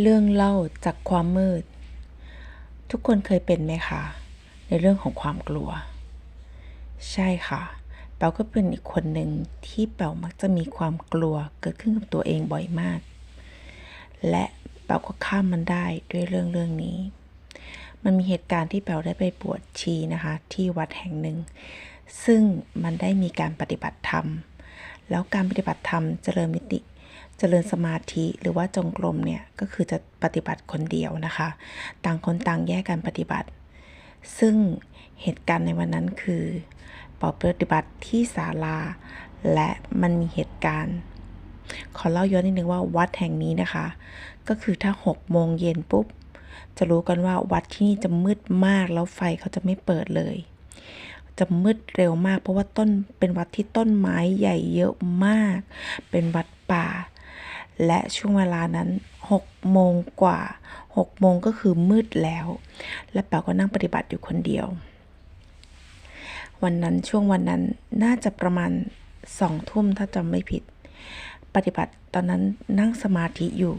เรื่องเล่าจากความมืด ทุกคนเคยเป็นไหมคะ ในเรื่องของความกลัว ใช่ค่ะแป๋วก็เป็นอีกคนหนึ่งที่แป๋วมักจะมีความกลัวเกิดขึ้นกับตัวเองบ่อยมาก และแป๋วก็ข้ามมันได้ด้วยเรื่องเรื่องนี้ มันมีเหตุการณ์ที่แป๋วได้ไปบวชชีนะคะ ที่วัดแห่งหนึ่ง ซึ่งมันได้มีการปฏิบัติธรรม แล้วการปฏิบัติธรรมเจริญมิติ จริญสมาธิหรือว่าจงกรมเนี่ยก็คือจะปฏิบัติคนเดียวนะคะ ต่างคนต่างแยกกันปฏิบัติ ซึ่งเหตุการณ์ในวันนั้นคือปาปฏิบัติที่ศาลา และมันมีเหตุการณ์ ขอเล่าย้อนนิดนึงว่าวัดแห่งนี้นะคะ ก็คือถ้า6โมงเย็นปุ๊บ จะรู้กันว่าวัดที่นี่จะมืดมากแล้วไฟเขาจะไม่เปิดเลย จะมืดเร็วมาก เพราะว่าต้นเป็นวัดที่ต้นไม้ใหญ่เยอะมาก เป็นวัดป่า และช่วงเวลานั้น6โมงกว่า6โมงก็คือมืดแล้ว และแป๋วก็นั่งปฏิบัติอยู่คนเดียว วันนั้นช่วงวันนั้นน่าจะประมาณสองทุ่มถ้าจำไม่ผิด ปฏิบัติตอนนั้นนั่งสมาธิอยู่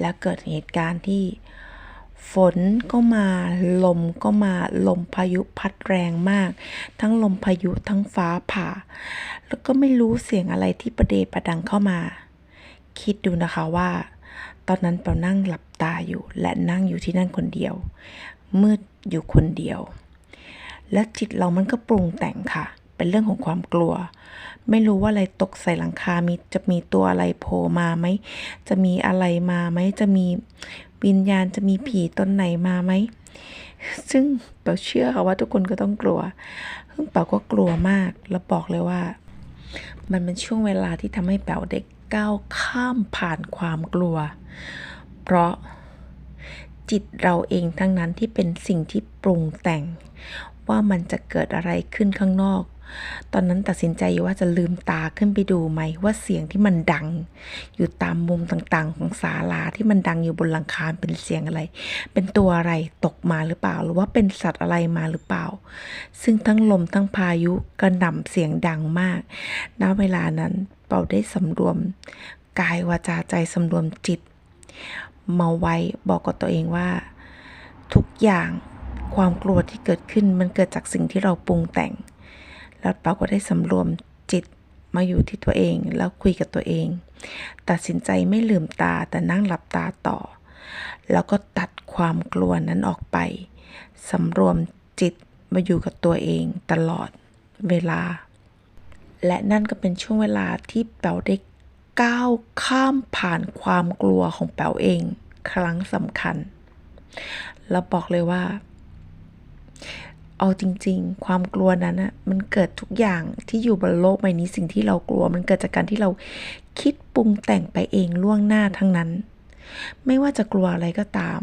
แล้วเกิดเหตุการณ์ที่ฝนก็มาลมก็มาลมพายุพัดแรงมาก ทั้งลมพายุทั้งฟ้าผ่า แล้วก็ไม่รู้เสียงอะไรที่ประเดประดังเข้ามา คิดดูนะคะว่า ตอนนั้นเปานั่งหลับตาอยู่ และนั่งอยู่ที่นั่นคนเดียว มืดอยู่คนเดียว และจิตเรามันก็ปรุงแต่งค่ะ เป็นเรื่องของความกลัว ไม่รู้ว่าอะไรตกใส่หลังคา มีจะมีตัวอะไรโผล่มาไหม จะมีอะไรมาไหม จะมีวิญญาณจะมีผีตนไหนมาไหม ซึ่งเปาเชื่อค่ะว่าทุกคนก็ต้องกลัว ซึ่งเปาก็กลัวมาก แล้วบอกเลยว่า มันเป็นช่วงเวลาที่ทำให้แป๋วเด็ก ก้าวข้ามผ่านความกลัว เพราะจิตเราเองทั้งนั้นที่เป็นสิ่งที่ปรุงแต่ง ว่ามันจะเกิดอะไรขึ้นข้างนอก ตอนนั้นตัดสินใจว่าจะลืมตาขึ้นไปดูไหมว่าเสียงที่มันดัง อยู่ตามมุมต่างๆ ของศาลาที่มันดังอยู่บนหลังคาเป็นเสียงอะไร เป็นตัวอะไรตกมาหรือเปล่า หรือว่าเป็นสัตว์อะไรมาหรือเปล่า ซึ่งทั้งลมทั้งพายุกระหน่ำเสียงดังมากณเวลานั้น เปาได้สำรวม กายวาจาใจสำรวมจิต มาไว้บอกกับตัวเองว่า ทุกอย่างความกลัวที่เกิดขึ้นมันเกิดจากสิ่งที่เราปรุงแต่ง แล้วเปาก็ได้สำรวมจิตมาอยู่ที่ตัวเองแล้วคุยกับตัวเอง ตัดสินใจไม่ลืมตาแต่นั่งหลับตาต่อ แล้วก็ตัดความกลัวนั้นออกไปสำรวมจิตมาอยู่กับตัวเองตลอดเวลา และนั่นก็เป็นช่วงเวลาที่แป๋วได้ก้าวข้ามผ่านความกลัวของแป๋วเอง ครั้งสำคัญ แล้วบอกเลยว่า เอาจริง ๆ ความกลัวนั้นอะมันเกิดทุกอย่างที่อยู่บนโลกใบนี้สิ่งที่เรากลัว มันเกิดจากการที่เราคิดปรุงแต่งไปเองล่วงหน้าทั้งนั้น ไม่ว่าจะกลัวอะไรก็ตาม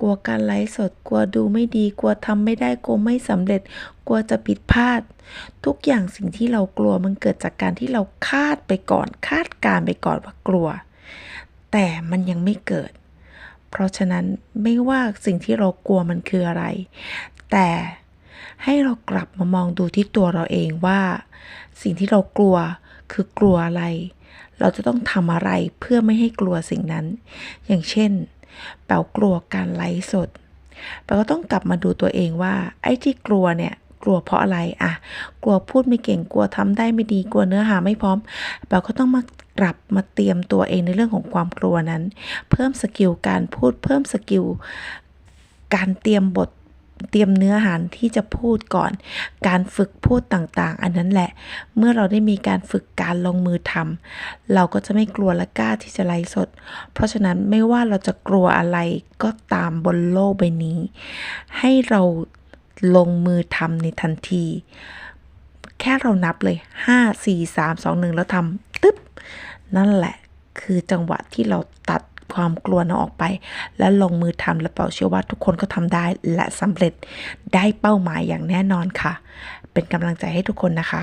กลัวการไลฟ์สด กลัวดูไม่ดี กลัวทำไม่ได้ กลัวไม่สำเร็จ กลัวจะผิดพลาด ทุกอย่างสิ่งที่เรากลัวมันเกิดจากการที่เราคาดไปก่อน คาดการไปก่อนว่ากลัว แต่มันยังไม่เกิด เพราะฉะนั้นไม่ว่าสิ่งที่เรากลัวมันคืออะไร แต่ให้เรากลับมามองดูที่ตัวเราเองว่า สิ่งที่เรากลัวคือกลัวอะไร เราจะต้องทำอะไรเพื่อไม่ให้กลัวสิ่งนั้น อย่างเช่น แปลกลัวการไลฟ์สดแปลก็ต้องกลับมาดูตัวเองว่า ไอ้ที่กลัวเนี่ยกลัวเพราะอะไรอะกลัวพูดไม่เก่งกลัวทำได้ไม่ดีกลัวเนื้อหาไม่พร้อมแปลก็ต้องมากลับมาเตรียมตัวเองในเรื่องของความกลัวนั้น เพิ่มสกิลการพูดเพิ่มสกิลการเตรียมบท เตรียมเนื้อหาที่จะพูดก่อน การฝึกพูดต่างๆ อันนั้นแหละ เมื่อเราได้มีการฝึกการลงมือทำเราก็จะไม่กลัวและกล้าที่จะไลฟ์สด เพราะฉะนั้นไม่ว่าเราจะกลัวอะไรก็ตามบนโลกใบนี้ ให้เราลงมือทำในทันที แค่เรานับเลย 5 4 3 2 1 แล้วทำตึ๊บ นั่นแหละคือจังหวะที่เราตัด ความกลัวนั้นออกไป และลงมือทำและเป่าเชื่อว่าทุกคนก็ทำได้และสำเร็จได้เป้าหมายอย่างแน่นอนค่ะ เป็นกำลังใจให้ทุกคนนะคะ